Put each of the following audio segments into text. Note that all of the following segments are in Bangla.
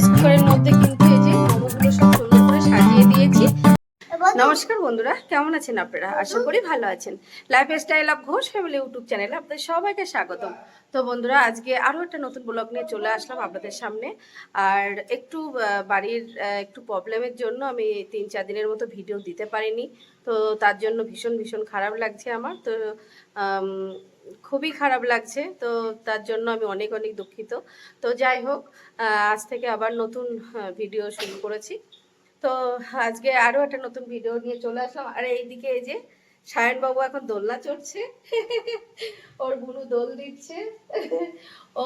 রাইস কুকারের মধ্যে কিন্তু এই যে মোমোগুলো সব সুন্দর করে সাজিয়ে দিয়েছি। নমস্কার বন্ধুরা, কেমন আছেন আপনারা? আশা করি ভালো আছেন। Lifestyle of Ghosh family YouTube চ্যানেলে আপনাদের সবাইকে স্বাগতম। তো বন্ধুরা, আজকে আরও একটা নতুন ব্লগ নিয়ে চলে আসলাম আপনাদের সামনে। আর একটু বাড়ির একটু প্রবলেমের জন্য আমি তিন চার দিনের মতো ভিডিও দিতে পারিনি। তো তার জন্য ভীষণ ভীষণ খারাপ লাগছে আমার। তো খুবই খারাপ লাগছে। তো তার জন্য আমি অনেক অনেক দুঃখিত। তো যাই হোক আজ থেকে আবার নতুন ভিডিও শুরু করেছি। তো আজকে আরও একটা নতুন ভিডিও নিয়ে চলে আসলাম। আর এইদিকে এই যে সায়নবাবু এখন দোলনা চড়ছে। ওর বুনু দোল দিচ্ছে। ও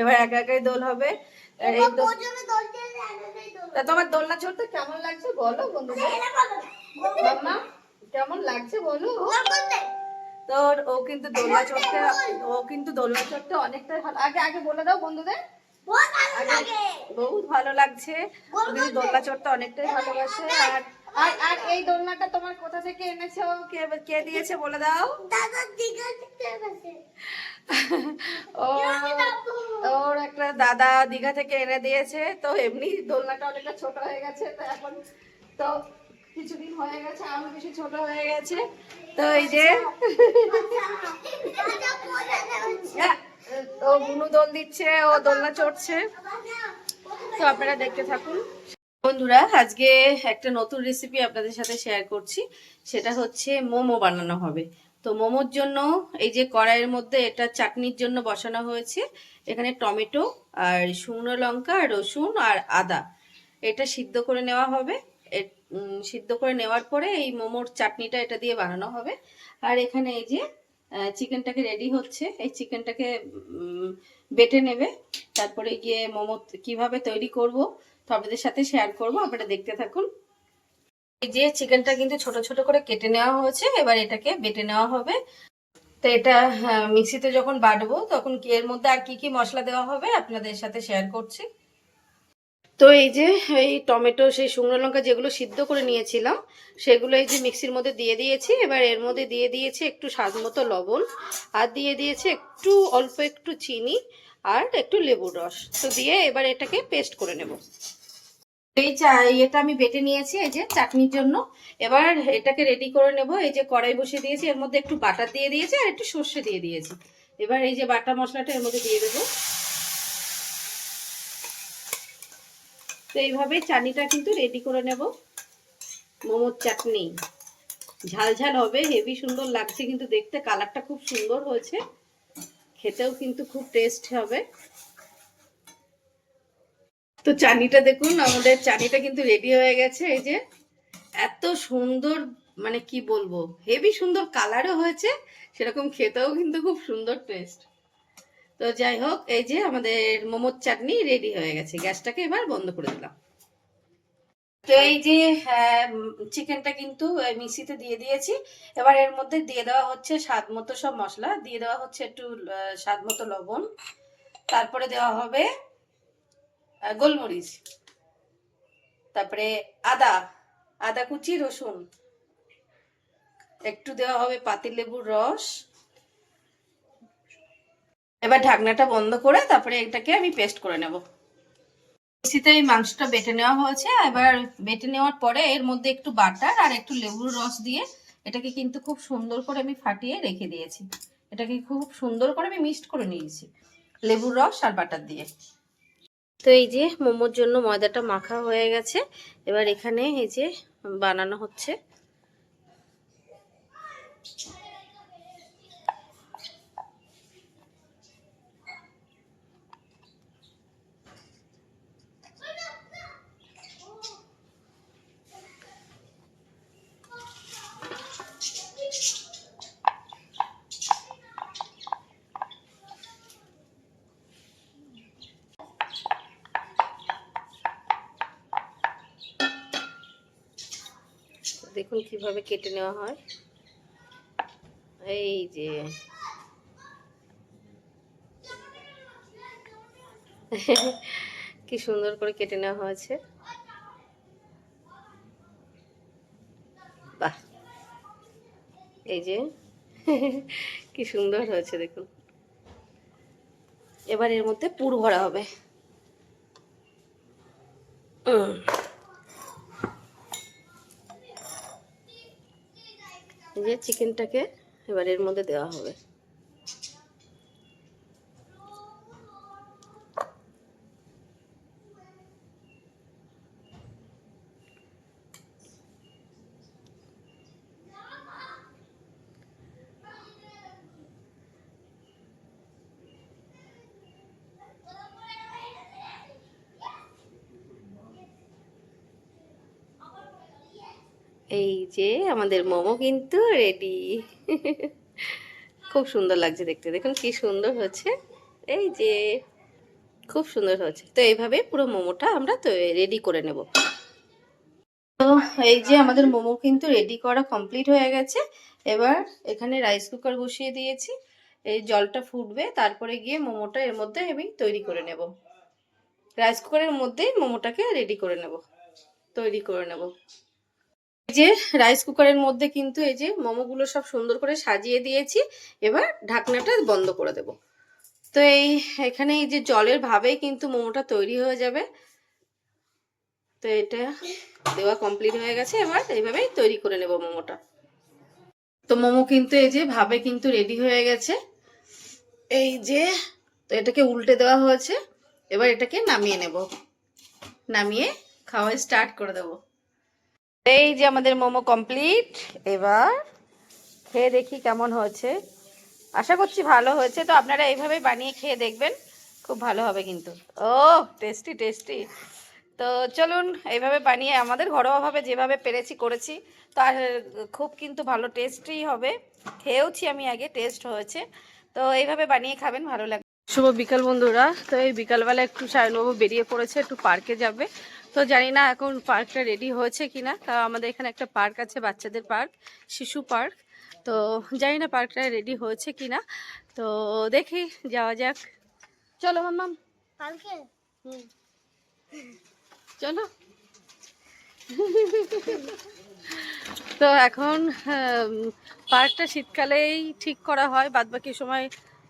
এবার একা একাই দোল হবে। এই তা তোমার দোলনা চড়তে কেমন লাগছে বলো বন্ধুদের? মাম্মা? কেমন লাগছে বলো? তো ওর- ও কিন্তু দোলনা চড়তে ও কিন্তু দোলনা চড়তে অনেকটাই ভালো আগে আগে বলে দাও বন্ধুদের। বহুত ভালো লাগছে। কিন্তু দোলনা চড়তে অনেকটাই ভালোবাসে। আর আর আর এই দোলনাটা তোমার কোথা থেকে এনেছো? কে কে দিয়েছে বলে দাও। ও ওর একটা দাদা দীঘা থেকে এনে দিয়েছে। তো এমনি দোলনাটা অনেকটা ছোট হয়ে গেছে। তো এখন তো কিছুদিন হয়ে গেছে আরও বেশি ছোট হয়ে গেছে। তো এই যে ও বুনু দোল দিচ্ছে ও দোলনা চড়ছে। তো আপনারা দেখতে থাকুন। বন্ধুরা আজকে একটা নতুন রেসিপি আপনাদের সাথে শেয়ার করছি। সেটা হচ্ছে মোমো বানানো হবে। তো মোমোর জন্য এই যে কড়াইয়ের মধ্যে এটা চাটনির জন্য বসানো হয়েছে। এখানে টমেটো আর শুকনো লঙ্কা রসুন আর আদা। এটা সিদ্ধ করে নেওয়া হবে। সিদ্ধ করে নেওয়ার পরে এই মোমোর চাটনিটা এটা দিয়ে বানানো হবে। আর এখানে এই যে চিকেনটাকে রেডি হচ্ছে, এই চিকেনটাকে বেটে নেবে। তারপরে গিয়ে মোমো কীভাবে তৈরি করব তো আপনাদের সাথে শেয়ার করব, আপনারা দেখতে থাকুন। এই যে চিকেনটা কিন্তু ছোট ছোট করে কেটে নেওয়া হয়েছে, এবার এটাকে বেটে নেওয়া হবে। তো এটা মিক্সিতে যখন বাটবো, তখন কি এর মধ্যে আর কি কি মশলা দেওয়া হবে, আপনাদের সাথে শেয়ার করছি। তো এই যে, এই টমেটো, সেই শুকনো লঙ্কা যেগুলো সিদ্ধ করে নিয়েছিলাম, সেগুলো এই যে মিক্সির মধ্যে দিয়ে দিয়েছি। এবার এর মধ্যে দিয়ে দিয়েছি একটু স্বাদ মতো লবণ আর দিয়ে দিয়েছি একটু, অল্প একটু চিনি আর একটু লেবুর রস। তো দিয়ে এবার এটাকে পেস্ট করে নেব। এই চা এটা আমি বেটে নিয়েছি এই যে চাটনির জন্য। এবার এটাকে রেডি করে নেব। এই যে কড়াই বসিয়ে দিয়েছি, এর মধ্যে একটু বাটার দিয়ে দিয়েছি আর একটু সর্ষে দিয়ে দিয়েছি। এবার এই যে বাটা মশলাটা এর মধ্যে দিয়ে দেবো। তো এইভাবেই চাটনিটা কিন্তু রেডি করে নেব। মোমোর চাটনি। ঝাল ঝাল হবে, হেভি সুন্দর লাগছে কিন্তু দেখতে, কালারটা খুব সুন্দর হয়েছে। খেতেও কিন্তু খুব টেস্ট হবে। তো চাটনিটা দেখুন, আমাদের চাটনিটা কিন্তু রেডি হয়ে গেছে। এই যে এত সুন্দর মানে কি বলব, হেভি সুন্দর কালারও হয়েছে, সেরকম খেতেও কিন্তু খুব সুন্দর টেস্ট তো যাই হোক, এই যে আমাদের মোমোর চাটনি রেডি হয়ে গেছে। গ্যাসটাকে এবার বন্ধ করে দিলাম। তো এই যে চিকেনটা কিন্তু মিক্সিতে দিয়ে দিয়েছি। এবার এর মধ্যে দিয়ে দেওয়া হচ্ছে স্বাদ মতো সব মশলা। দিয়ে দেওয়া হচ্ছে একটু স্বাদ মতো লবণ। তারপরে দেওয়া হবে গোলমরিচ। তারপরে আদা আদা কুচি, রসুন। একটু দেওয়া হবে পাতিলেবুর রস। এবার ঢাকনাটা বন্ধ করে তারপরে এটাকে আমি পেস্ট করে নেব। মিক্সিতে এই মাংসটা বেটে নেওয়া হয়েছে। এবার বেটে নেওয়ার পরে এর মধ্যে একটু বাটার আর একটু লেবুর রস দিয়ে এটাকে কিন্তু খুব সুন্দর করে আমি ফাটিয়ে রেখে দিয়েছি। এটাকে খুব সুন্দর করে আমি মিক্সড করে নিয়েছি লেবুর রস আর বাটার দিয়ে। তো এই যে মোমোর জন্য ময়দাটা মাখা হয়ে গেছে। এবার এখানে এই যে বানানো হচ্ছে। দেখুন কীভাবে কেটে নেওয়া হয়। এই যে। কি সুন্দর করে কেটে নেওয়া হয়েছে। বাহ। এই যে। কি সুন্দর হয়েছে দেখুন। এবার এর মধ্যে পুর ভরা হবে। উম। এই যে চিকেনটাকে এবার এর মধ্যে দেওয়া হবে। এই যে আমাদের মোমো কিন্তু রেডি খুব সুন্দর লাগছে দেখতে। দেখুন কি সুন্দর হচ্ছে। এই যে খুব সুন্দর হচ্ছে। তো এইভাবে পুরো মোমোটা আমরা তো রেডি করে নেব। তো এই যে আমাদের মোমো কিন্তু রেডি করা কমপ্লিট হয়ে গেছে। এবার এখানে রাইস কুকার বসিয়ে দিয়েছি। এই জলটা ফুটবে, তারপরে গিয়ে মোমোটা এর মধ্যে আমি তৈরি করে নেব। রাইস কুকারের মধ্যেই মোমোটাকে রেডি করে নেব। তৈরি করে নেব। যে রাইস কুকারের মধ্যে কিন্তু এই যে মোমোগুলো সব সুন্দর করে সাজিয়ে দিয়েছি। এবার ঢাকনাটা বন্ধ করে দেব। তো এই এখানে এই যে জলের ভাবেই কিন্তু মোমোটা তৈরি হয়ে যাবে। তো এটা দেওয়া কমপ্লিট হয়ে গেছে। এবার এইভাবেই তৈরি করে নেব মোমোটা। তো মোমো কিন্তু এই যে ভাবে কিন্তু রেডি হয়ে গেছে। এই যে তো এটাকে উল্টে দেওয়া হয়েছে। এবার এটাকে নামিয়ে নেব। নামিয়ে খাওয়া স্টার্ট করে দেবো। এই যে আমাদের মোমো কমপ্লিট, এবার খেয়ে দেখি কেমন হয়েছে। আশা করছি ভালো হয়েছে। তো আপনারা এইভাবে বানিয়ে খেয়ে দেখবেন, খুব ভালো হবে কিন্তু। ও টেস্টি টেস্টি তো চলুন, এইভাবে বানিয়ে আমাদের ঘরোয়াভাবে যেভাবে পেরেছি, করেছি, তার খুব কিন্তু ভালো টেস্টি হবে। খেয়েওছি আমি আগে টেস্ট হয়েছে। তো এইভাবে বানিয়ে খাবেন, ভালো লাগবে। শুভ বিকাল বন্ধুরা। তো এই বিকালবেলা একটু সায়নবাবু বেরিয়ে পড়েছে একটু পার্কে যাবে। তো জানি না এখন পার্কটা রেডি হয়েছে কিনা। তা আমাদের এখানে একটা পার্ক আছে বাচ্চাদের পার্ক শিশু পার্ক। তো জানি না পার্কটা রেডি হয়েছে কিনা। তো দেখি যাওয়া যাক। চলো মাম্মাম। হুম। চলো। তো এখন পার্কটা শীতকালেই ঠিক করা হয় বাদবাকি সময়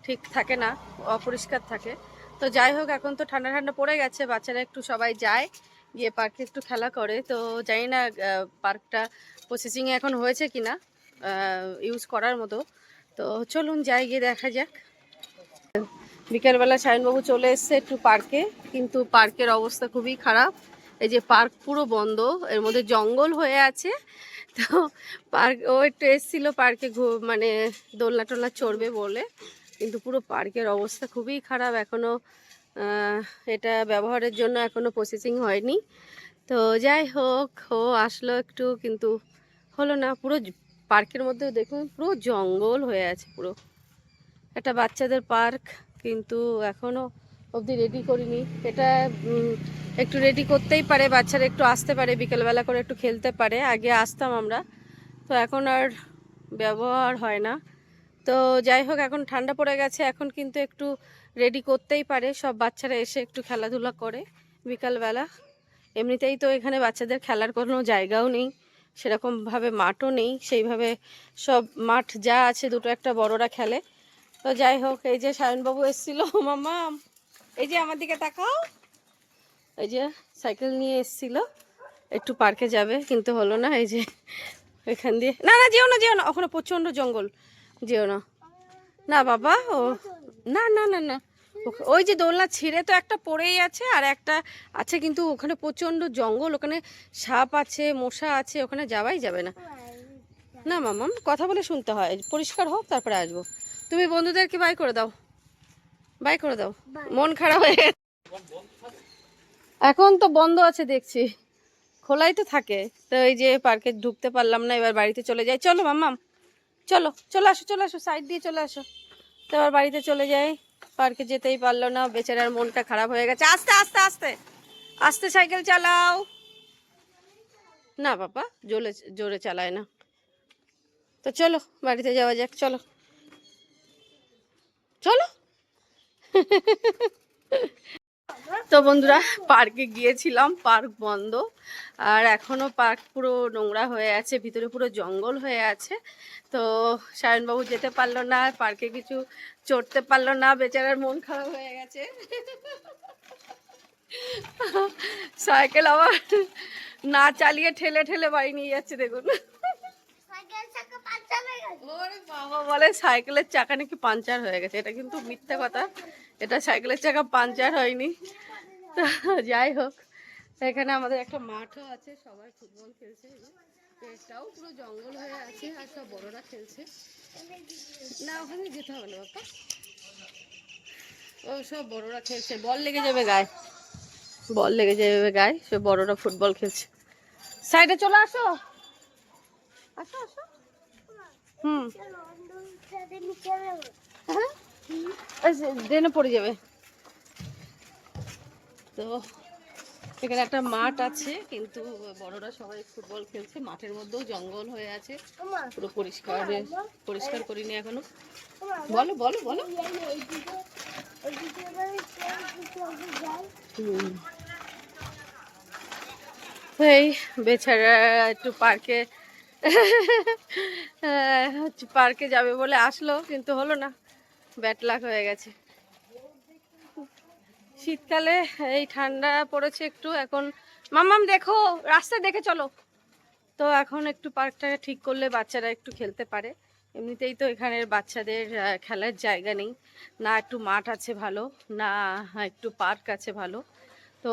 ঠিক থাকে না, অপরিষ্কার থাকে। তো যাই হোক, এখন তো ঠান্ডা ঠান্ডা পড়ে গেছে, বাচ্চারা একটু সবাই যায়, গিয়ে পার্কে একটু খেলা করে। তো জানি না পার্কটা প্রসেসিংয়ে এখন হয়েছে কি না ইউজ করার মতো। তো চলুন, যাই, গিয়ে দেখা যাক। বিকেলবেলা সায়নবাবু চলে এসছে একটু পার্কে কিন্তু পার্কের অবস্থা খুবই খারাপ। এই যে পার্ক পুরো বন্ধ, এর মধ্যে জঙ্গল হয়ে আছে। তো পার্ক ও একটু এসছিল পার্কে মানে দোলনা টোলনা চড়বে বলে। কিন্তু পুরো পার্কের অবস্থা খুবই খারাপ এখনও এটা ব্যবহারের জন্য এখনও প্রসেসিং হয়নি। তো যাই হোক, ও আসলো একটু কিন্তু হলো না, পুরো পার্কের মধ্যে দেখুন পুরো জঙ্গল হয়ে আছে পুরো। একটা বাচ্চাদের পার্ক কিন্তু এখনও অবধি রেডি করিনি। এটা একটু রেডি করতেই পারে, বাচ্চারা একটু আসতে পারে, বিকেলবেলা করে একটু খেলতে পারে, আগে আসতাম আমরা। তো এখন আর ব্যবহার হয় না। তো যাই হোক, এখন ঠান্ডা পড়ে গেছে। এখন কিন্তু একটু রেডি করতেই পারে। সব বাচ্চারা এসে একটু খেলাধুলা করে বিকালবেলা। এমনিতেই তো এখানে বাচ্চাদের খেলার কোনো জায়গাও নেই। সেরকমভাবে মাঠও নেই। সেইভাবে সব মাঠ যা আছে, দুটো একটা বড়রা খেলে। তো যাই হোক, এই যে সায়নবাবু এসেছিল। মামা, এই যে আমার দিকে তাকাও। এই যে সাইকেল নিয়ে এসেছিল। একটু পার্কে যাবে, কিন্তু হলো না। এই যে এখান দিয়ে না না, যেও না যেও না। ওখানে প্রচণ্ড জঙ্গল। যেও না। না বাবা ও না না না না। ওই যে দোলনা ছিঁড়ে তো একটা পড়েই আছে আর একটা আছে কিন্তু ওখানে প্রচণ্ড জঙ্গল ওখানে সাপ আছে মশা আছে ওখানে যাওয়াই যাবে না। না মামাম কথা বলে শুনতে হয়। পরিষ্কার হোক তারপরে আসব। তুমি বন্ধুদেরকে বাই করে দাও। বাই করে দাও। মন খারাপ হয়ে গেছে। এখন তো বন্ধ আছে দেখছি। খোলাই তো থাকে। তো এই যে পার্কে ঢুকতে পারলাম না এবার বাড়িতে চলে যাই। চলো মাম্মাম। চলো, চলে আসো চলে আসো সাইড দিয়ে চলে আসো। তো এবার বাড়িতে চলে যাই। পার্কে যেতেই পারল না, বেচারার মনটা খারাপ হয়ে গেছে। আস্তে আস্তে আস্তে আস্তে সাইকেল চালাও। না বাবা জোরে জোরে চালায় না। তো চলো, বাড়িতে যাওয়া যাক, চলো। চলো। বন্ধুরা পার্কে গিয়েছিলাম পার্ক বন্ধ। আর এখনও পার্ক পুরো নোংরা হয়ে আছে ভিতরে পুরো জঙ্গল হয়ে আছে। তো সায়নবাবু যেতে পারল না পার্কে কিছু চড়তে পারল না বেচারার মন খারাপ হয়ে গেছে। সাইকেল আবার না চালিয়ে ঠেলে ঠেলে বাড়ি নিয়ে যাচ্ছে দেখুন। বাবা বলে সাইকেলের চাকা নাকি পাঞ্চার হয়ে গেছে এটা কিন্তু মিথ্যা কথা। এটা সাইকেলের চাকা পাঞ্চার হয়নি। তো যাই হোক, এখানে আমাদের একটা মাঠও আছে, সবাই ফুটবল খেলছে। এটাও পুরো জঙ্গল হয়ে আছে আর সব বড়রা খেলছে। না, ওখানে যেতে হবে না, বাপ্পা। ও, সব বড়রা খেলছে। বল লেগে যাবে গায়ে। বল লেগে যাবে গায়ে, সব বড়রা ফুটবল খেলছে। সাইডে চলে আসো। আসো আসো। হুম। হ্যাঁ? ড্রেনে পড়ে যাবে। তো এখানে একটা মাঠ আছে, কিন্তু বড়রা সবাই ফুটবল খেলছে। মাঠের মধ্যেও জঙ্গল হয়ে আছে। পুরো পরিষ্কার পরিষ্কার করিনি এখনও। বলো বলো বলো। এই বেচারা একটু পার্কে পার্কে যাবে বলে আসলো, কিন্তু হলো না। ব্যাট লাক হয়ে গেছে। শীতকালে এই ঠান্ডা পড়েছে একটু, এখন মামাম দেখো, রাস্তায় দেখে চলো। তো এখন একটু পার্কটা ঠিক করলে বাচ্চারা একটু খেলতে পারে। এমনিতেই তো এখানের বাচ্চাদের খেলার জায়গা নেই। না একটু মাঠ আছে ভালো, না একটু পার্ক আছে ভালো। তো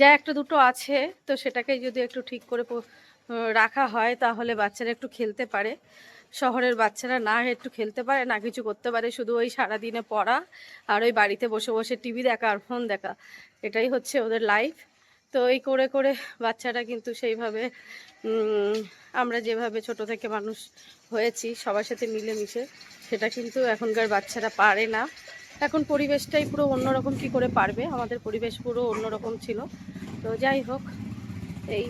যা একটা দুটো আছে, তো সেটাকে যদি একটু ঠিক করে রাখা হয়, তাহলে বাচ্চারা একটু খেলতে পারে। শহরের বাচ্চারা না একটু খেলতে পারে, না কিছু করতে পারে, শুধু ওই সারাদিনে পড়া আর ওই বাড়িতে বসে বসে টিভি দেখা আর ফোন দেখা। এটাই হচ্ছে ওদের লাইফ তো এই করে করে বাচ্চারা কিন্তু সেইভাবে আমরা যেভাবে ছোট থেকে মানুষ হয়েছি, সবার সাথে মিলেমিশে, সেটা কিন্তু এখনকার বাচ্চারা পারে না। এখন পরিবেশটাই পুরো অন্যরকম কি করে পারবে? আমাদের পরিবেশ পুরো অন্যরকম ছিল। তো যাই হোক, এই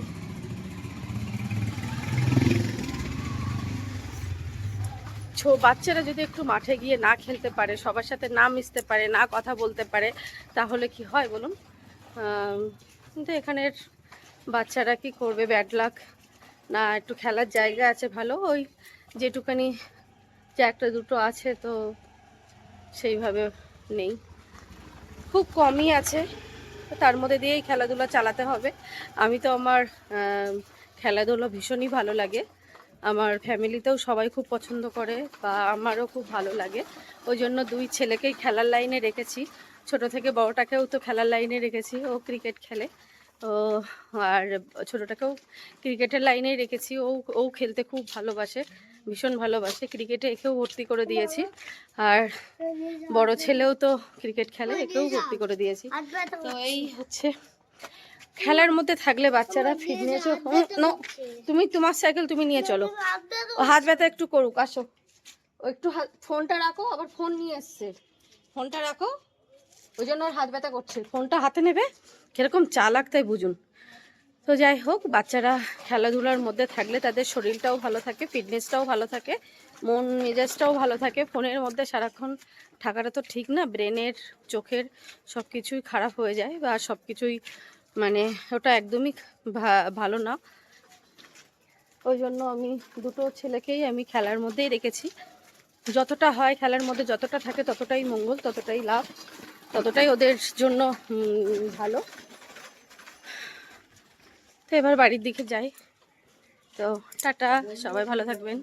ছো বাচ্চারা যদি একটু মাঠে গিয়ে না খেলতে পারে সবার সাথে না মিশতে পারে না কথা বলতে পারে তাহলে কি হয় বলুন? কিন্তু এখানের বাচ্চারা কি করবে? ব্যাড লাক না একটু খেলার জায়গা আছে ভালো ওই যেটুকানি যে একটা দুটো আছে তো সেইভাবে নেই। খুব কমই আছে তার মধ্যে দিয়েই খেলাধুলা চালাতে হবে। আমি তো আমার আম, খেলাধুলা ভীষণই ভালো লাগে। আমার ফ্যামিলিতেও সবাই খুব পছন্দ করে বা আমারও খুব ভালো লাগে। ওই জন্য দুই ছেলেকেই খেলার লাইনে রেখেছি। ছোট থেকে বড়টাকেও তো খেলার লাইনে রেখেছি, ও ক্রিকেট খেলে। ও, আর ছোটটাকেও ক্রিকেটের লাইনেই রেখেছি। ও ও খেলতে খুব ভালোবাসে, ভীষণ ভালোবাসে। ক্রিকেটে একেও ভর্তি করে দিয়েছি। আর বড় ছেলেও তো ক্রিকেট খেলে, একেও ভর্তি করে দিয়েছি। তো এই হচ্ছে খেলার মধ্যে থাকলে বাচ্চারা ফিটনেস তুমি তোমার সাইকেল তুমি নিয়ে চলো। হাত ব্যথা একটু করুক, আসো। একটু ফোনটা রাখো, আবার ফোন নিয়ে এসছে। ফোনটা রাখো, ওই জন্য ওর হাত ব্যথা করছে। ফোনটা হাতে নেবে, কীরকম চালাক তাই বুঝুন। তো যাই হোক, বাচ্চারা খেলাধুলার মধ্যে থাকলে তাদের শরীরটাও ভালো থাকে ফিটনেসটাও ভালো থাকে, মন মেজাজটাও ভালো থাকে। ফোনের মধ্যে সারাক্ষণ থাকাটা তো ঠিক না ব্রেনের চোখের সব কিছুই খারাপ হয়ে যায় বা সব কিছুই মানে ওটা একদমই ভালো না। ওই জন্য আমি দুটো ছেলেকেই আমি খেলার মধ্যেই রেখেছি। যতটা হয় খেলার মধ্যে যতটা থাকে ততটাই মঙ্গল, ততটাই লাভ, ততটাই ওদের জন্য ভালো। তো এবার বাড়ির দিকে যাই। তো টাটা, সবাই ভালো থাকবেন।